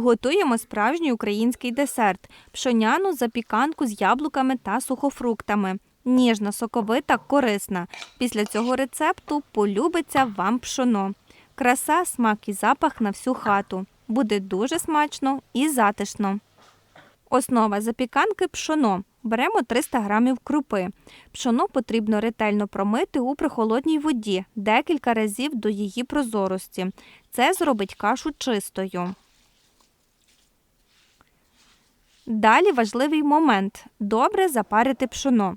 Готуємо справжній український десерт пшоняну запіканку з яблуками та сухофруктами. Ніжна, соковита, корисна. Після цього рецепту полюбиться вам пшоно. Краса, смак і запах на всю хату. Буде дуже смачно і затишно. Основа запіканки пшоно. Беремо 300 грамів крупи. Пшоно потрібно ретельно промити у прохолодній воді декілька разів до її прозорості. Це зробить кашу чистою. Далі важливий момент добре запарити пшоно.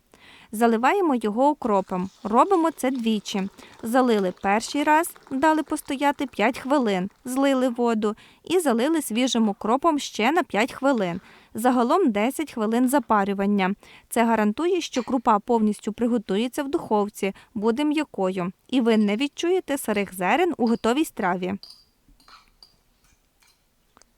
Заливаємо його окропом. Робимо це двічі. Залили перший раз, дали постояти 5 хвилин, злили воду і залили свіжим окропом ще на 5 хвилин. Загалом 10 хвилин запарювання. Це гарантує, що крупа повністю приготується в духовці, буде м'якою, і ви не відчуєте сирих зерен у готовій страві.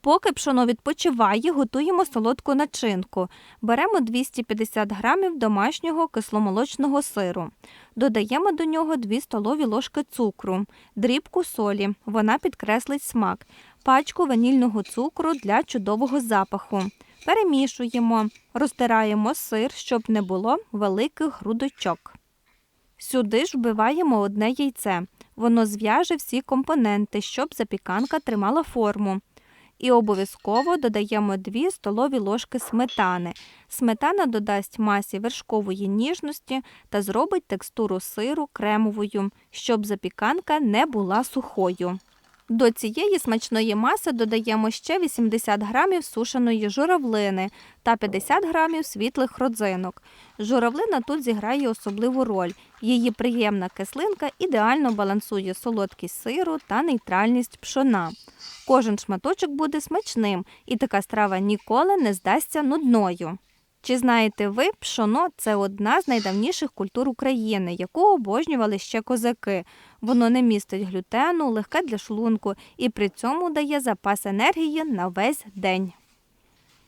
Поки пшоно відпочиває, готуємо солодку начинку. Беремо 250 грамів домашнього кисломолочного сиру. Додаємо до нього 2 столові ложки цукру, дрібку солі, вона підкреслить смак, пачку ванільного цукру для чудового запаху. Перемішуємо, розтираємо сир, щоб не було великих грудочок. Сюди ж вбиваємо одне яйце. Воно зв'яже всі компоненти, щоб запіканка тримала форму. І обов'язково додаємо 2 столові ложки сметани. Сметана додасть масі вершкової ніжності та зробить текстуру сиру кремовою, щоб запіканка не була сухою. До цієї смачної маси додаємо ще 80 грамів сушеної журавлини та 50 грамів світлих родзинок. Журавлина тут зіграє особливу роль. Її приємна кислинка ідеально балансує солодкість сиру та нейтральність пшона. Кожен шматочок буде смачним, і така страва ніколи не здасться нудною. Чи знаєте ви, пшоно це одна з найдавніших культур України, яку обожнювали ще козаки. Воно не містить глютену, легке для шлунку і при цьому дає запас енергії на весь день.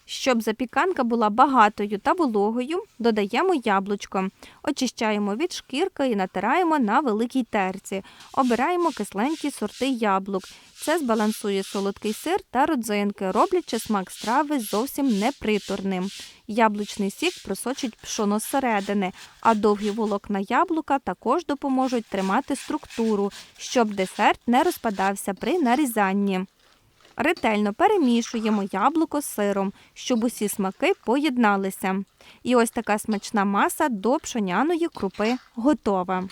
Щоб запіканка була багатою та вологою, додаємо яблучко. Очищаємо від шкірки і натираємо на великій терці. Обираємо кисленькі сорти яблук. Це збалансує солодкий сир та родзинки, роблячи смак страви зовсім неприторним. Яблучний сік просочить пшоно зсередини, а довгі волокна яблука також допоможуть тримати структуру, щоб десерт не розпадався при нарізанні. Ретельно перемішуємо яблуко з сиром, щоб усі смаки поєдналися. І ось така смачна маса до пшоняної крупи готова.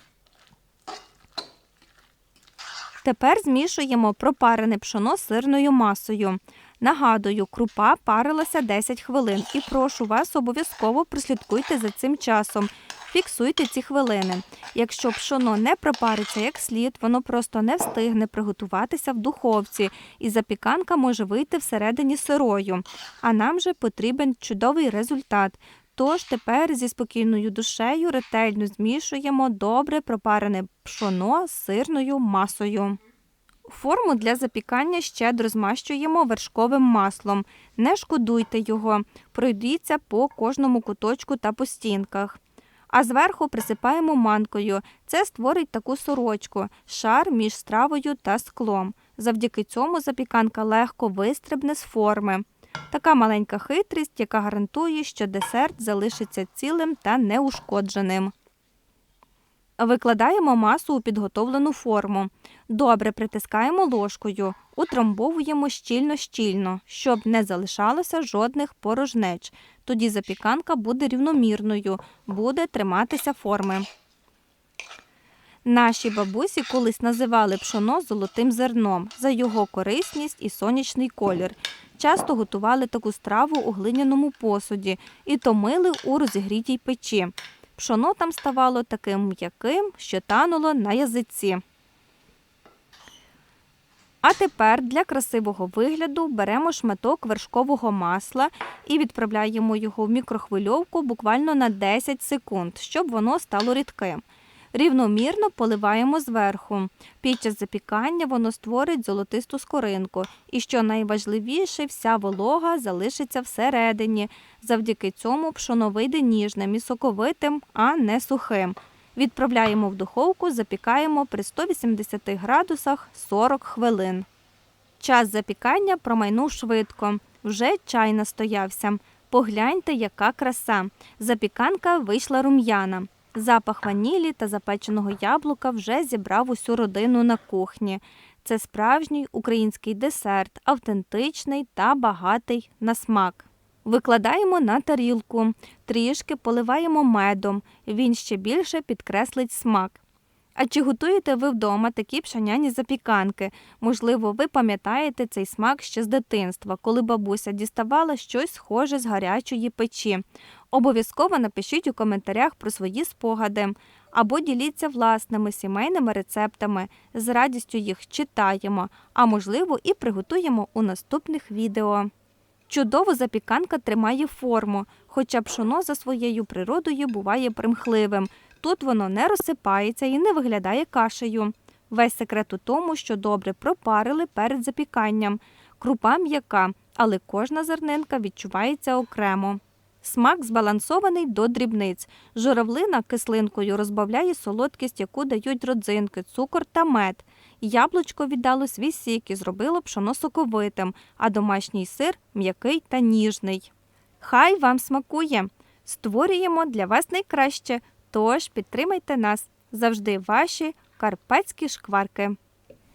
Тепер змішуємо пропарене пшоно з сирною масою. Нагадую, крупа парилася 10 хвилин і прошу вас обов'язково прослідкуйте за цим часом. Фіксуйте ці хвилини. Якщо пшоно не пропариться як слід, воно просто не встигне приготуватися в духовці, і запіканка може вийти всередині сирою. А нам же потрібен чудовий результат. Тож тепер зі спокійною душею ретельно змішуємо добре пропарене пшоно з сирною масою. Форму для запікання щедро змащуємо вершковим маслом. Не шкодуйте його, пройдіться по кожному куточку та по стінках. А зверху присипаємо манкою. Це створить таку сорочку, шар між стравою та склом. Завдяки цьому запіканка легко вистрибне з форми. Така маленька хитрість, яка гарантує, що десерт залишиться цілим та неушкодженим. Викладаємо масу у підготовлену форму. Добре притискаємо ложкою, утрамбовуємо щільно-щільно, щоб не залишалося жодних порожнеч. Тоді запіканка буде рівномірною, буде триматися форми. Наші бабусі колись називали пшоно золотим зерном за його корисність і сонячний колір. Часто готували таку страву у глиняному посуді і томили у розігрітій печі. Пшоно там ставало таким м'яким, що тануло на язиці. А тепер для красивого вигляду беремо шматок вершкового масла і відправляємо його в мікрохвильовку буквально на 10 секунд, щоб воно стало рідким. Рівномірно поливаємо зверху. Під час запікання воно створить золотисту скоринку. І що найважливіше, вся волога залишиться всередині. Завдяки цьому пшоно вийде ніжним і соковитим, а не сухим. Відправляємо в духовку, запікаємо при 180 градусах 40 хвилин. Час запікання промайнув швидко. Вже чай настоявся. Погляньте, яка краса. Запіканка вийшла рум'яна. Запах ванілі та запеченого яблука вже зібрав усю родину на кухні. Це справжній український десерт, автентичний та багатий на смак. Викладаємо на тарілку, трішки поливаємо медом. Він ще більше підкреслить смак. А чи готуєте ви вдома такі пшеняні запіканки? Можливо, ви пам'ятаєте цей смак ще з дитинства, коли бабуся діставала щось схоже з гарячої печі. Обов'язково напишіть у коментарях про свої спогади або діліться власними сімейними рецептами. З радістю їх читаємо, а можливо і приготуємо у наступних відео. Чудово запіканка тримає форму, хоча пшоно за своєю природою буває примхливим. Тут воно не розсипається і не виглядає кашею. Весь секрет у тому, що добре пропарили перед запіканням. Крупа м'яка, але кожна зернинка відчувається окремо. Смак збалансований до дрібниць. Журавлина кислинкою розбавляє солодкість, яку дають родзинки, цукор та мед. Яблучко віддало свій сік і зробило пшоно соковитим, а домашній сир м'який та ніжний. Хай вам смакує! Створюємо для вас найкраще, тож підтримайте нас. Завжди ваші карпатські шкварки.